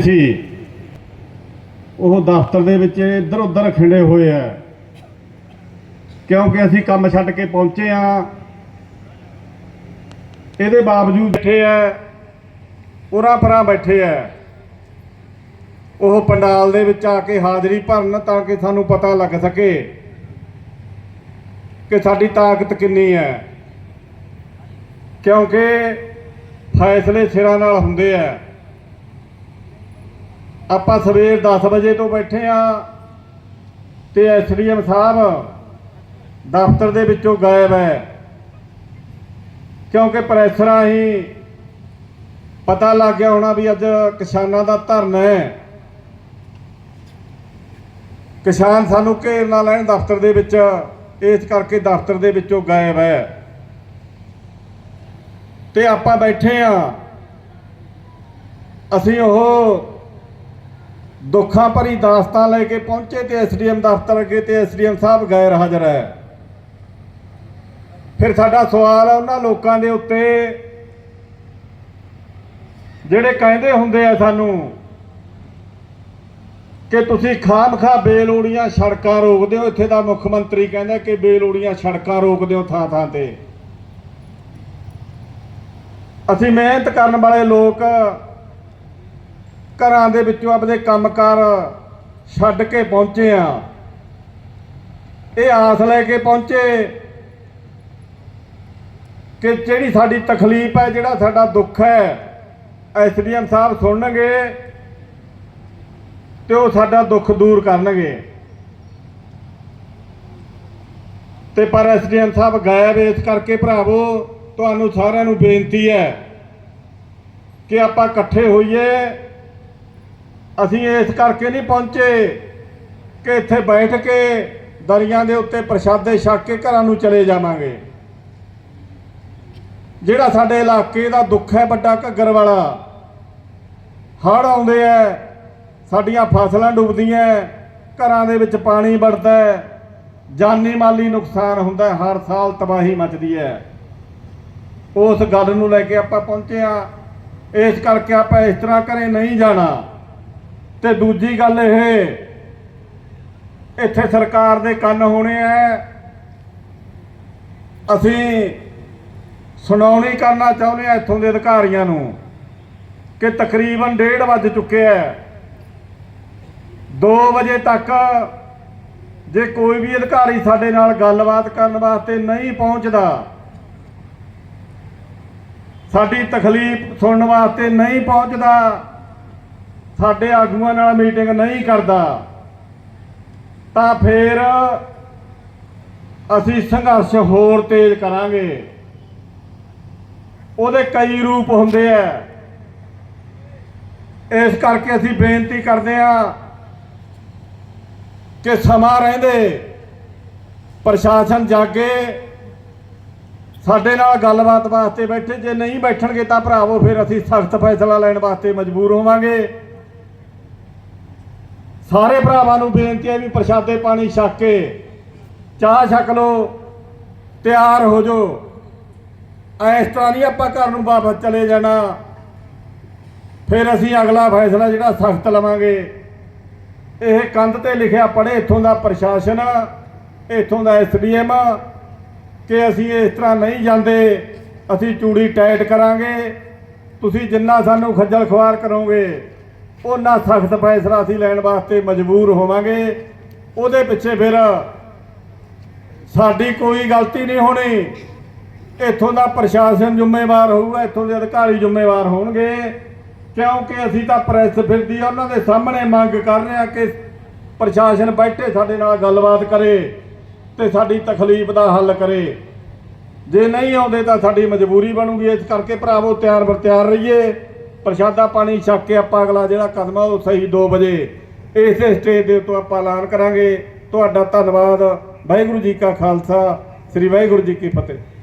ਸੀ। ਉਹ ਦਫ਼ਤਰ ਦੇ ਵਿੱਚ ਇੱਧਰ ਉੱਧਰ ਖਿੰਡੇ ਹੋਏ ਆ। ਕਿਉਂਕਿ ਅਸੀਂ ਕੰਮ ਛੱਡ ਕੇ ਪਹੁੰਚੇ ਆ। ਇਹਦੇ ਬਾਵਜੂਦ ਬੈਠੇ ਆ। ਉਰਾਂ ਪਰਾਂ ਬੈਠੇ ਆ। ਉਹ ਪੰਡਾਲ ਦੇ ਵਿੱਚ ਆ ਕੇ ਹਾਜ਼ਰੀ ਭਰਨ ਤਾਂ ਕਿ ਸਾਨੂੰ ਪਤਾ ਲੱਗ ਸਕੇ ਕਿ ਸਾਡੀ ਤਾਕਤ ਕਿੰਨੀ ਹੈ। ਕਿਉਂਕਿ ਫੈਸਲੇ ਸਿਰਾਂ ਨਾਲ ਹੁੰਦੇ ਆ। ਆਪਾਂ ਸਵੇਰ 10 ਵਜੇ ਤੋਂ ਬੈਠੇ ਆ ਤੇ ਐਸਡੀਐਮ ਸਾਹਿਬ ਦਫ਼ਤਰ ਦੇ ਵਿੱਚੋਂ ਗਾਇਬ ਹੈ। ਕਿਉਂਕਿ ਪ੍ਰੈਸ ਰਾਹੀਂ ਪਤਾ ਲੱਗ ਗਿਆ ਹੋਣਾ ਵੀ ਅੱਜ ਕਿਸਾਨਾਂ ਦਾ ਧਰਨਾ ਹੈ। ਕਿਸਾਨ ਸਾਨੂੰ ਘੇਰ ਨਾ ਲੈਣ ਦਫ਼ਤਰ ਦੇ ਵਿੱਚ, ਇਸ ਕਰਕੇ ਦਫ਼ਤਰ ਦੇ ਵਿੱਚੋਂ ਗਾਇਬ ਹੈ। ਤੇ ਆਪਾਂ ਬੈਠੇ ਆ। ਅਸੀਂ ਉਹ ਦੁੱਖਾਂ ਭਰੀ ਦਾਸਤਾਨ ਲੈ ਕੇ ਪਹੁੰਚੇ ਤੇ ਐਸਡੀਐਮ ਦਫ਼ਤਰ ਅੱਗੇ ਤੇ ਐਸਡੀਐਮ ਸਾਹਿਬ ਗੈਰ ਹਾਜ਼ਰ ਹੈ। ਫਿਰ ਸਾਡਾ ਸਵਾਲ ਹੈ ਉਹਨਾਂ ਲੋਕਾਂ ਦੇ ਉੱਤੇ, ਜਿਹੜੇ ਕਹਿੰਦੇ ਹੁੰਦੇ ਆ ਸਾਨੂੰ ਕਿ ਤੁਸੀਂ ਖਾਮਖਾ ਬੇਲੋੜੀਆਂ ਸੜਕਾਂ ਰੋਕਦੇ ਹੋ, ਇੱਥੇ ਦਾ ਮੁੱਖ ਮੰਤਰੀ ਕਹਿੰਦਾ ਕਿ ਬੇਲੋੜੀਆਂ ਸੜਕਾਂ ਰੋਕਦੇ ਹੋ ਥਾਂ ਥਾਂ ਤੇ। ਅਸੀਂ ਮਿਹਨਤ ਕਰਨ ਵਾਲੇ ਲੋਕ ਘਰਾਂ ਦੇ ਵਿੱਚੋਂ ਆਪਣੇ ਕੰਮਕਾਰ ਛੱਡ ਕੇ ਪਹੁੰਚੇ ਆ। ਇਹ ਆਸ ਲੈ ਕੇ ਪਹੁੰਚੇ ਕਿ ਜਿਹੜੀ ਸਾਡੀ ਤਕਲੀਫ ਹੈ, ਜਿਹੜਾ ਸਾਡਾ ਦੁੱਖ ਹੈ ਐਸਡੀਐਮ ਸਾਹਿਬ ਸੁਣਨਗੇ ਤੇ ਉਹ ਸਾਡਾ ਦੁੱਖ ਦੂਰ ਕਰਨਗੇ। ਤੇ ਪਰ ਐਸਡੀਐਮ ਸਾਹਿਬ ਗਾਇਬ ਇਸ ਕਰਕੇ ਭਰਾਵੋ, ਤੁਹਾਨੂੰ ਸਾਰਿਆਂ ਨੂੰ ਬੇਨਤੀ ਹੈ ਕਿ ਆਪਾਂ ਇਕੱਠੇ ਹੋਈਏ। ਅਸੀਂ ਇਸ ਕਰਕੇ ਨਹੀਂ ਪਹੁੰਚੇ ਕਿ ਇੱਥੇ ਬੈਠ ਕੇ ਦਰੀਆਂ ਦੇ ਉੱਤੇ ਪ੍ਰਸ਼ਾਦੇ ਛਕ ਕੇ ਘਰਾਂ ਨੂੰ ਚਲੇ ਜਾਵਾਂਗੇ। ਜਿਹੜਾ ਸਾਡੇ ਇਲਾਕੇ ਦਾ ਦੁੱਖ ਹੈ, ਵੱਡਾ ਘੱਗਰ ਵਾਲਾ, ਹੜ੍ਹ ਆਉਂਦੇ ਐ, ਸਾਡੀਆਂ ਫਸਲਾਂ ਡੁੱਬਦੀਆਂ ਘਰਾਂ ਦੇ ਵਿੱਚ ਪਾਣੀ ਵੜਦਾ ਜਾਨੀ ਮਾਲੀ ਨੁਕਸਾਨ ਹੁੰਦਾ ਹਰ ਸਾਲ ਤਬਾਹੀ ਮਚਦੀ ਹੈ ਉਸ ਗੱਲ ਨੂੰ ਲੈ ਕੇ ਆਪਾਂ ਪਹੁੰਚੇ ਆ। ਇਸ ਕਰਕੇ ਆਪਾਂ ਇਸ ਤਰ੍ਹਾਂ ਕਰੇ ਨਹੀਂ ਜਾਣਾ। ਤੇ ਦੂਜੀ ਗੱਲ ਇਹ, ਇੱਥੇ ਸਰਕਾਰ ਦੇ ਕੰਨ ਹੋਣੇ ਐ। ਅਸੀਂ ਸੁਣਾਉਣੀ ਕਰਨਾ ਚਾਹੁੰਦੇ ਆ ਇੱਥੋਂ ਦੇ ਅਧਿਕਾਰੀਆਂ ਨੂੰ ਕਿ ਤਕਰੀਬਨ 1:30 ਵੱਜ ਚੁੱਕੇ ਹੈ 2 ਵਜੇ ਤੱਕ ਜੇ ਕੋਈ ਵੀ ਅਧਿਕਾਰੀ ਸਾਡੇ ਨਾਲ ਗੱਲਬਾਤ ਕਰਨ ਵਾਸਤੇ ਨਹੀਂ ਪਹੁੰਚਦਾ, ਸਾਡੀ ਤਕਲੀਫ ਸੁਣਨ ਵਾਸਤੇ ਨਹੀਂ ਪਹੁੰਚਦਾ ਸਾਡੇ ਆਗੂਆਂ ਨਾਲ ਮੀਟਿੰਗ ਨਹੀਂ ਕਰਦਾ, ਤਾਂ ਫਿਰ ਅਸੀਂ ਸੰਘਰਸ਼ ਹੋਰ ਤੇਜ਼ ਕਰਾਂਗੇ। ਉਹਦੇ ਕਈ ਰੂਪ ਹੁੰਦੇ ਆ। ਇਸ ਕਰਕੇ ਅਸੀਂ ਬੇਨਤੀ ਕਰਦੇ ਆ ਕਿ ਸਮਾਂ ਰਹਿੰਦੇ, ਪ੍ਰਸ਼ਾਸਨ ਜਾਗੇ, ਸਾਡੇ ਨਾਲ ਗੱਲਬਾਤ ਵਾਸਤੇ ਬੈਠੇ। ਜੇ ਨਹੀਂ ਬੈਠਣਗੇ ਤਾਂ ਭਰਾਵੋ, ਫਿਰ ਅਸੀਂ ਸਖਤ ਫੈਸਲਾ ਲੈਣ ਵਾਸਤੇ ਮਜਬੂਰ ਹੋਵਾਂਗੇ। ਸਾਰੇ ਭਰਾਵਾਂ ਨੂੰ ਬੇਨਤੀ ਹੈ ਵੀ ਪ੍ਰਸ਼ਾਦੇ ਪਾਣੀ ਛੱਕ ਕੇ ਚਾਹ ਛਕ ਲਓ, ਤਿਆਰ ਹੋ ਜਾਓ। ਇਸ ਤਰ੍ਹਾਂ ਨਹੀਂ ਆਪਾਂ ਘਰ ਨੂੰ ਵਾਪਸ ਚਲੇ ਜਾਣਾ। ਫਿਰ ਅਸੀਂ ਅਗਲਾ ਫੈਸਲਾ ਜਿਹੜਾ ਸਖਤ ਲਵਾਂਗੇ। ਇਹ ਕੰਧ ਤੇ ਲਿਖਿਆ ਪੜੇ ਇੱਥੋਂ ਦਾ ਪ੍ਰਸ਼ਾਸਨ, ਇੱਥੋਂ ਦਾ ਐਸਡੀਐਮ ਕਿ ਅਸੀਂ ਇਸ ਤਰ੍ਹਾਂ ਨਹੀਂ ਜਾਂਦੇ। ਅਸੀਂ ਚੂੜੀ ਟਾਈਟ ਕਰਾਂਗੇ। ਤੁਸੀਂ ਜਿੰਨਾ ਸਾਨੂੰ ਖੱਜਲ ਖੁਆਰ ਕਰੋਗੇ ਉਹਨਾਂ ਸਖਤ ਫੈਸਲਾ ਅਸੀਂ ਲੈਣ ਵਾਸਤੇ ਮਜਬੂਰ ਹੋਵਾਂਗੇ। ਉਹਦੇ ਪਿੱਛੇ ਫਿਰ ਸਾਡੀ ਕੋਈ ਗਲਤੀ ਨਹੀਂ ਹੋਣੀ। ਇੱਥੋਂ ਦਾ ਪ੍ਰਸ਼ਾਸਨ ਜ਼ਿੰਮੇਵਾਰ ਹੋਊਗਾ, ਇੱਥੋਂ ਦੇ ਅਧਿਕਾਰੀ ਜ਼ਿੰਮੇਵਾਰ ਹੋਣਗੇ। ਕਿਉਂਕਿ ਅਸੀਂ ਤਾਂ ਪ੍ਰੈਸ ਫਿਰਦੀ ਆ, ਉਹਨਾਂ ਦੇ ਸਾਹਮਣੇ ਮੰਗ ਕਰ ਰਹੇ ਆ ਕਿ ਪ੍ਰਸ਼ਾਸਨ ਬੈਠੇ ਸਾਡੇ ਨਾਲ ਗੱਲਬਾਤ ਕਰੇ ਤੇ ਸਾਡੀ ਤਕਲੀਫ ਦਾ ਹੱਲ ਕਰੇ। ਜੇ ਨਹੀਂ ਆਉਂਦੇ ਤਾਂ ਸਾਡੀ ਮਜਬੂਰੀ ਬਣੂਗੀ। ਇਸ ਕਰਕੇ ਭਰਾਵੋ, ਤਿਆਰ ਬਰ ਤਿਆਰ ਰਹੀਏ। ਪ੍ਰਸ਼ਾਦਾ ਪਾਣੀ ਛਕ ਕੇ ਆਪਾਂ ਅਗਲਾ ਜਿਹੜਾ ਕਦਮ ਆ ਉਹ ਸਹੀ 2 ਵਜੇ ਇਸੇ ਸਟੇਜ ਦੇ ਉੱਤੇ ਆਪਾਂ ਐਲਾਨ ਕਰਾਂਗੇ। ਤੁਹਾਡਾ ਧੰਨਵਾਦ। ਵਾਹਿਗੁਰੂ ਜੀ ਕਾ ਖਾਲਸਾ, ਸ੍ਰੀ ਵਾਹਿਗੁਰੂ ਜੀ ਕੀ ਫਤਿਹ।